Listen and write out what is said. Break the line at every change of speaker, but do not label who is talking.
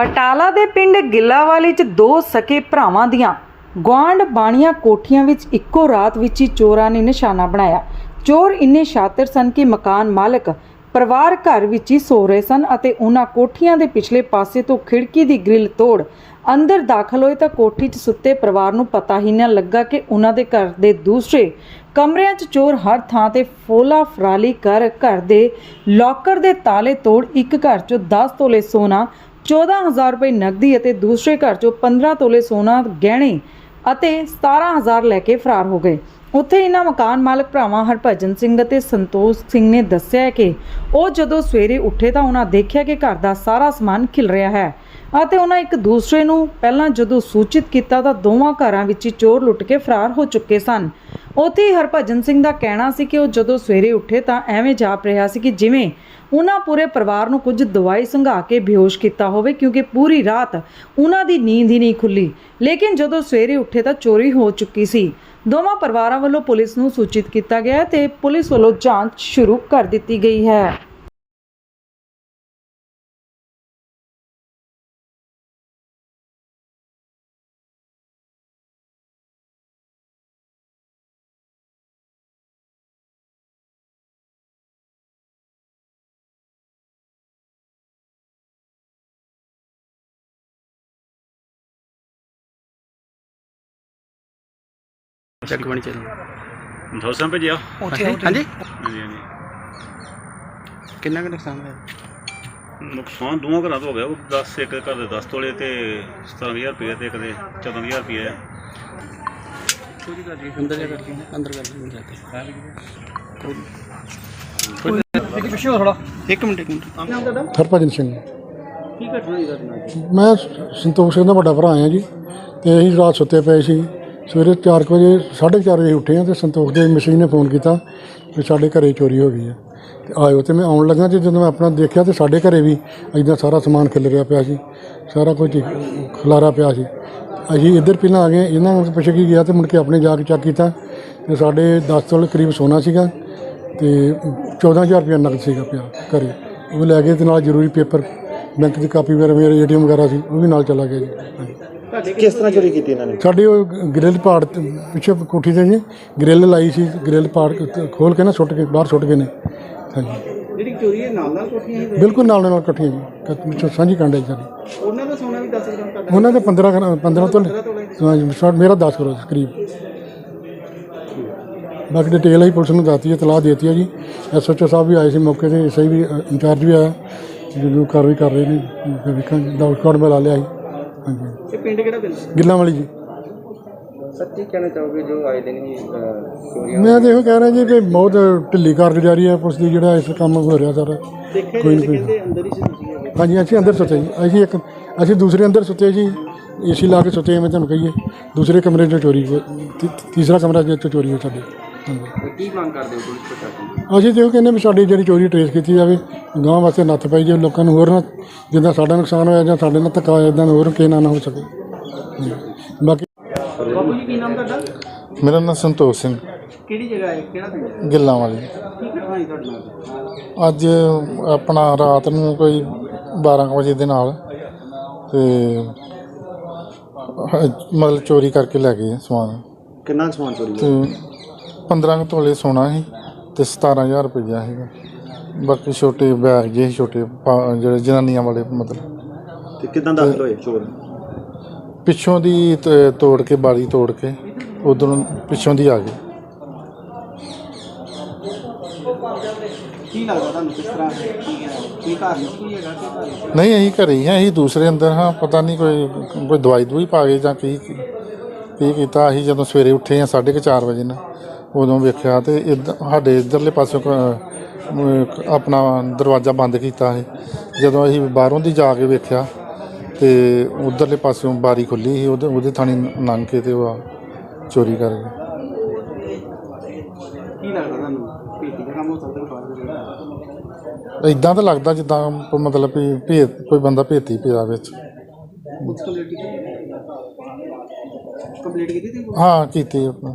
ਬਟਾਲਾ ਦੇ ਪਿੰਡ ਗਿੱਲਾਵਾਲੀ 'ਚ ਦੋ ਸਕੇ ਭਰਾਵਾਂ ਦੀਆਂ ਗੁਆਂਢ ਬਾਣੀਆਂ ਕੋਠੀਆਂ ਵਿੱਚ ਇੱਕੋ ਰਾਤ ਵਿੱਚ ਹੀ ਚੋਰਾਂ ਨੇ ਨਿਸ਼ਾਨਾ ਬਣਾਇਆ। ਚੋਰ ਇੰਨੇ ਸ਼ਾਤਰ ਸਨ ਕਿ ਮਕਾਨ ਮਾਲਕ ਪਰਿਵਾਰ ਘਰ ਵਿੱਚ ਹੀ ਸੋ ਰਹੇ ਸਨ ਅਤੇ ਉਹਨਾਂ ਕੋਠੀਆਂ ਦੇ ਪਿਛਲੇ ਪਾਸੇ ਤੋਂ ਖਿੜਕੀ ਦੀ ਗ੍ਰਿਲ ਤੋੜ ਅੰਦਰ ਦਾਖਲ ਹੋਏ ਤਾਂ ਕੋਠੀ 'ਚ ਸੁੱਤੇ ਪਰਿਵਾਰ ਨੂੰ ਪਤਾ ਹੀ ਨਾ ਲੱਗਾ ਕਿ ਉਹਨਾਂ ਦੇ ਘਰ ਦੇ ਦੂਸਰੇ ਕਮਰਿਆਂ 'ਚ ਚੋਰ ਹਰ ਥਾਂ ਤੇ ਫੋਲਾ ਫਰਾਲੀ ਕਰ ਘਰ ਦੇ ਲੋਕਰ ਦੇ ਤਾਲੇ ਤੋੜ ਇੱਕ ਘਰ 'ਚੋਂ 10 ਤੋਲੇ ਸੋਨਾ 14000 ਰੁਪਏ ਨਕਦੀ ਅਤੇ ਦੂਸਰੇ ਘਰ 'ਚੋਂ 15 ਤੋਲੇ ਸੋਨਾ, ਗਹਿਣੇ ਅਤੇ 17000 ਲੈ ਕੇ ਫਰਾਰ ਹੋ ਗਏ। ਉੱਥੇ ਇਹਨਾਂ ਮਕਾਨ ਮਾਲਕ ਭਰਾਵਾਂ ਹਰਭਜਨ ਸਿੰਘ ਅਤੇ ਸੰਤੋਸ਼ ਸਿੰਘ ਨੇ ਦੱਸਿਆ ਹੈ ਕਿ ਉਹ ਜਦੋਂ ਸਵੇਰੇ ਉੱਠੇ ਤਾਂ ਉਹਨਾਂ ਦੇਖਿਆ ਕਿ ਘਰ ਦਾ ਸਾਰਾ ਸਮਾਨ ਖਿਲ ਰਿਹਾ ਹੈ ਅਤੇ ਉਹਨਾਂ ਇੱਕ ਦੂਸਰੇ ਨੂੰ ਪਹਿਲਾਂ ਜਦੋਂ ਸੂਚਿਤ ਕੀਤਾ ਤਾਂ ਦੋਵਾਂ ਘਰਾਂ ਵਿੱਚ ਹੀ ਚੋਰ ਲੁੱਟ ਕੇ ਫਰਾਰ ਹੋ ਚੁੱਕੇ ਸਨ। ਉੱਥੇ ਹੀ ਹਰਭਜਨ ਸਿੰਘ ਦਾ ਕਹਿਣਾ ਸੀ ਕਿ ਉਹ ਜਦੋਂ ਸਵੇਰੇ ਉੱਠੇ ਤਾਂ ਐਵੇਂ ਜਾਪ ਰਿਹਾ ਸੀ ਕਿ ਜਿਵੇਂ ਉਹਨਾਂ ਪੂਰੇ ਪਰਿਵਾਰ ਨੂੰ ਕੁਝ ਦਵਾਈ ਸੰਘਾ ਕੇ ਬੇਹੋਸ਼ ਕੀਤਾ ਹੋਵੇ, ਕਿਉਂਕਿ ਪੂਰੀ ਰਾਤ ਉਹਨਾਂ ਦੀ ਨੀਂਦ ਹੀ ਨਹੀਂ ਖੁੱਲੀ। ਲੇਕਿਨ ਜਦੋਂ ਸਵੇਰੇ ਉੱਠੇ ਤਾਂ ਚੋਰੀ ਹੋ ਚੁੱਕੀ ਸੀ। ਦੋਵਾਂ ਪਰਿਵਾਰਾਂ ਵੱਲੋਂ ਪੁਲਿਸ ਨੂੰ ਸੂਚਿਤ ਕੀਤਾ ਗਿਆ ਹੈ ਤੇ ਪੁਲਿਸ ਵੱਲੋਂ ਜਾਂਚ ਸ਼ੁਰੂ ਕਰ ਦਿੱਤੀ ਗਈ ਹੈ।
ਚੱਕ ਬਣੀ ਚੱਲ।
ਦੋਸਾਂ ਭੇਜਿਆ
ਹਾਂਜੀ?
ਹਾਂਜੀ ਹਾਂਜੀ।
ਕਿੰਨਾ ਕੁ ਨੁਕਸਾਨ ਹੋਇਆ?
ਨੁਕਸਾਨ ਦੋਵਾਂ ਘਰਾਂ ਤੋਂ ਹੋ ਗਿਆ। ਉਹ 10 ਇੱਕ ਘਰ ਦੇ 10 ਤੋਲੇ ਤੇ 17000 ਰੁਪਏ ਤੇ ਇੱਕ ਦੇ 14000 ਰੁਪਏ ਆ।
ਅੰਦਰ ਜਾ ਕਰਕੇ ਅੰਦਰ ਕਰ ਲਈ ਜਾ ਕੇ। ਪਿੱਛੇ ਹੋ ਥੋੜਾ ਇੱਕ ਮਿੰਟ ਇੱਕ ਮਿੰਟ।
ਹਰਭਜਨ ਸਿੰਘ।
ਕੀ ਘਟਨਾ ਹੋਈ ਤੁਹਾਡੇ
ਮੈਂ ਸੰਤੋਖ ਸਿੰਘ ਦਾ ਵੱਡਾ ਭਰਾ ਆ ਜੀ। ਤੇ ਅਸੀਂ ਰਾਤ ਸੁੱਤੇ ਪਏ ਸੀ। ਸਵੇਰੇ 4 ਵਜੇ 4:30 ਵਜੇ ਉੱਠੇ ਆ ਤੇ ਸੰਤੋਖ ਦੇ ਮਸ਼ੀਨ ਨੇ ਫੋਨ ਕੀਤਾ ਕਿ ਸਾਡੇ ਘਰੇ ਚੋਰੀ ਹੋ ਗਈ ਹੈ ਤੇ ਆਇਓ ਤੇ ਮੈਂ ਆਉਣ ਲੱਗਾ ਤੇ ਜਦੋਂ ਮੈਂ ਆਪਣਾ ਦੇਖਿਆ ਤੇ ਸਾਡੇ ਘਰੇ ਵੀ ਇਦਾਂ ਸਾਰਾ ਸਮਾਨ ਖਿਲ ਰਿਹਾ ਪਿਆ ਸੀ, ਸਾਰਾ ਕੁਝ ਖਲਾਰਾ ਪਿਆ ਸੀ। ਅਸੀਂ ਇੱਧਰ ਪਹਿਲਾਂ ਆ ਗਏ, ਇਹਨਾਂ ਨੂੰ ਪੁੱਛ ਕੇ ਗਿਆ ਤੇ ਮੁੜ ਕੇ ਆਪਣੇ ਜਾ ਕੇ ਚੈੱਕ ਕੀਤਾ ਤੇ ਸਾਡੇ 10 ਤੋਲੇ ਕਰੀਬ ਸੋਨਾ ਸੀਗਾ ਤੇ 14000 ਰੁਪਏ ਨਕਦ ਸੀਗਾ ਪਿਆ ਘਰੇ। ਉਹ ਲੈ ਗਏ ਤੇ ਨਾਲ ਜ਼ਰੂਰੀ ਪੇਪਰ, ਬੈਂਕ ਦੀ ਕਾਪੀ ਵਗੈਰਾ, ਮੇਰੇ ਏਟੀਐਮ ਵਗੈਰਾ ਸੀ, ਉਹ ਵੀ ਨਾਲ ਚਲਾ ਗਿਆ ਜੀ। ਹਾਂਜੀ।
ਕਿਸ ਤਰ੍ਹਾਂ ਚੋਰੀ ਕੀਤੀ ਇਹਨਾਂ ਨੇ?
ਸਾਡੀ ਉਹ ਗ੍ਰਿਲ ਪਾੜ ਤੇ ਪਿੱਛੇ ਕੋਠੀ ਤੇ ਜੀ ਗ੍ਰਿਲ ਲਾਈ ਸੀ ਗ੍ਰਿਲ ਪਾੜ ਕੇ ਖੋਲ ਕੇ ਨਾ ਸੁੱਟ ਕੇ ਬਾਹਰ ਸੁੱਟ ਗਏ ਨੇ। ਹਾਂਜੀ।
ਜਿਹੜੀ ਚੋਰੀ ਹੈ ਨਾਲ ਨਾਲ ਕੋਠੀਆਂ ਹੀ
ਬਿਲਕੁਲ ਨਾਲ ਨਾਲ ਇਕੱਠੀਆਂ ਜੀ ਕ- ਸਾਂਝੀ ਕਾਂਡੇ ਸਾਡੀ।
ਉਹਨਾਂ ਦਾ ਸੋਨਾ ਵੀ 10 ਗ੍ਰਾਮ ਤੁਹਾਡਾ।
ਉਹਨਾਂ ਦੇ 15 ਗ੍ਰਾ- 15 ਤੋਂ ਹਾਂਜੀ ਸ਼ਾਰਟ ਮੇਰਾ 10 ਕਰੋ ਕਰੀਬ। ਬਾਕੀ ਡਿਟੇਲ ਹੀ ਪੁਲਿਸ ਨੂੰ ਦੱਸਤੀ ਹੈ ਤਲਾਹ ਦੇਤੀ ਹੈ ਜੀ। ਐਸਐਚਓ ਸਾਹਿਬ ਵੀ ਆਏ ਸੀ ਮੌਕੇ ਤੇ ਸਹੀ ਵੀ ਅ, ਇੰਚਾਰਜ ਵੀ ਆਇਆ। ਜਦੋਂ ਕਾਰਵਾਈ ਕਰ ਰਹੇ ਨੇ ਵੇਖਾਂਗੇ। ਡਾਊਟ ਕਾਰਡ ਮੈਂ ਲਾ ਲਿਆ ਸੀ। ਹਾਂਜੀ।
ਇਹ ਪਿੰਡ ਕਿਹੜਾ ਪਿੰਡ?
ਗਿੱਲਾਂ ਵਾਲੀ ਜੀ।
ਸੱਚੀ ਕਹਿਣਾ ਚਾਹੋਗੇ ਜੋ ਆਏ ਦਿਨ ਹੀ ਚੋਰੀਆਂ
ਮੈਂ ਤਾਂ ਇਹੋ ਕਹਿ ਰਿਹਾ ਜੀ ਕਿ ਬਹੁਤ ਢਿੱਲੀ ਕਾਰਗੁਜ਼ਾਰੀ ਹੈ ਪੁਲਿਸ ਦੀ ਜਿਹੜਾ ਇਸ ਕੰਮ ਹੋ ਰਿਹਾ ਸਾਰਾ।
ਦੇਖਿਆ
ਕੋਈ ਨਹੀਂ
ਕਹਿੰਦੇ ਅੰਦਰ ਹੀ ਸੀ ਤੁਸੀਂ
ਹਾਂਜੀ ਅਸੀਂ ਅੰਦਰ ਸੁੱਤੇ ਜੀ। ਅਸੀਂ ਇੱਕ ਅਸੀਂ ਦੂਸਰੇ ਅੰਦਰ ਸੁੱਤੇ ਜੀ ਏਸੀ ਲਾ ਕੇ ਸੁੱਤੇ ਹਾਂ, ਮੈਂ ਤੁਹਾਨੂੰ ਕਹੀਏ। ਦੂਸਰੇ ਕਮਰੇ 'ਚ ਚੋਰੀ ਹੋਈ ਤੀ- ਤੀਸਰਾ ਕਮਰਾ 'ਚ ਚੋਰੀ ਹੋਈ ਸਾਡੇ। ਹਾਂਜੀ
ਕੀ ਮੰਗ ਕਰਦੇ ਹੋ ਪੁਲਿਸ ਪ੍ਰਸ਼ਾਸਨ
ਅਸੀਂ ਤੇ ਉਹ ਕਹਿੰਦੇ ਵੀ ਸਾਡੀ ਜਿਹੜੀ ਚੋਰੀ ਟ੍ਰੇਸ ਕੀਤੀ ਜਾਵੇ ਗਾਂ ਵਾਸਤੇ ਨੱਥ ਪਾਈ ਜਾਵੇ ਲੋਕਾਂ ਨੂੰ ਹੋਰ ਨਾ ਜਿੱਦਾਂ ਸਾਡਾ ਨੁਕਸਾਨ ਹੋਇਆ ਜਾਂ ਸਾਡੇ ਨਾਲ ਧੱਕਾ ਹੋਇਆ ਇਦਾਂ ਹੋਰ ਕਿਸੇ ਨਾਲ ਨਾ ਹੋ ਸਕੇ। ਹਾਂਜੀ। ਬਾਕੀ
ਬਾਬੂ ਜੀ ਕੀ ਨਾਮ ਤੁਹਾਡਾ?
ਮੇਰਾ ਨਾਮ ਸੰਤੋਖ ਸਿੰਘ।
ਕਿਹੜੀ ਜਗ੍ਹਾ ਹੈ? ਕਿਹੜਾ ਪਿੰਡ ਹੈ?
ਗਿੱਲਾਂ ਵਾਲੀ।
ਕੀ ਘਟਨਾ ਹੋਈ ਤੁਹਾਡੇ ਨਾਲ।
ਅੱਜ ਆਪਣਾ ਰਾਤ ਨੂੰ ਕੋਈ 12 ਕੁ ਵਜੇ ਦੇ ਨਾਲ ਤੇ ਮਤਲਬ ਚੋਰੀ ਕਰਕੇ ਲੈ ਗਏ ਸਮਾਨ।
ਕਿੰਨਾ ਸਮਾਨ ਚੋਰੀ
ਤੇ 15 ਕੁ ਤੋਲੇ ਸੋਨਾ ਸੀ ਤੇ 17000 ਰੁਪਈਆ ਸੀਗਾ। ਬਾਕੀ ਛੋਟੇ ਬੈਗ ਜਿਹੇ ਛੋਟੇ ਪਾ- ਜਿਹੜੇ ਜਨਾਨੀਆਂ ਵਾਲੇ ਮਤਲਬ।
ਤੇ ਕਿਦਾਂ ਦਾਖਲ ਹੋਏ ਚੋਰ?
ਪਿੱਛੋਂ ਦੀ ਤ- ਤੋੜ ਕੇ ਬਾਰੀ ਤੋੜ ਕੇ ਉਧਰੋਂ ਪਿੱਛੋਂ ਦੀ ਆ ਗਏ।
ਕੀ ਲੱਗਦਾ ਤੁਹਾਨੂੰ ਕਿਸ ਤਰ੍ਹਾਂ? ਕੀ ਹੈ ਕੀ ਨਹੀਂ ਹੈਗਾ? ਕੀ
ਅਸੀਂ ਘਰੇ ਹੀ ਹਾਂ ਅਸੀਂ ਦੂਸਰੇ ਅੰਦਰ ਹਾਂ ਪਤਾ ਨਹੀਂ ਕੋਈ ਕੋਈ ਦਵਾਈ ਦਵਾਈ ਪਾ ਗਏ ਜਾਂ ਕੀ ਕੀ ਕੀਤਾ। ਅਸੀਂ ਜਦੋਂ ਸਵੇਰੇ ਉੱਠੇ ਹਾਂ 4:30 ਵਜੇ ਨਾ ਉਦੋਂ ਵੇਖਿਆ ਤੇ ਇੱਧ- ਸਾਡੇ ਇਧਰਲੇ ਪਾਸੋਂ ਕ- ਆਪਣਾ ਦਰਵਾਜ਼ਾ ਬੰਦ ਕੀਤਾ ਸੀ। ਜਦੋਂ ਅਸੀਂ ਬਾਹਰੋਂ ਦੀ ਜਾ ਕੇ ਵੇਖਿਆ ਤੇ ਉਧਰਲੇ ਪਾਸਿਓਂ ਬਾਰੀ ਖੁੱਲੀ ਸੀ ਉਹਦੇ ਉਹਦੇ ਥਾਣੀ ਲੰਘ ਕੇ ਤੇ ਉਹ ਆ ਚੋਰੀ ਕਰ ਗਏ।
ਕੀ ਲੱਗਦਾ ਤੁਹਾਨੂੰ? ਭੇਤੀ ਦਾ ਕੰਮ ਹੋ ਸਕਦਾ ਬਾਹਰ ਦੇ ਜਿਹੜਾ
ਇਦਾਂ ਤਾਂ ਲੱਗਦਾ ਜਿੱਦਾਂ ਮਤਲਬ ਵੀ ਭੇਤ ਕੋਈ ਬੰਦਾ ਭੇਤੀ ਪਿਆ ਵਿੱਚ।
ਪੁਲਿਸ ਕੰਪਲੀਟ ਕੀਤੀ? ਕੰਪਲੀਟ ਕੀਤੀ ਤੀ
ਹਾਂ ਕੀਤੀ ਆਪਣਾ।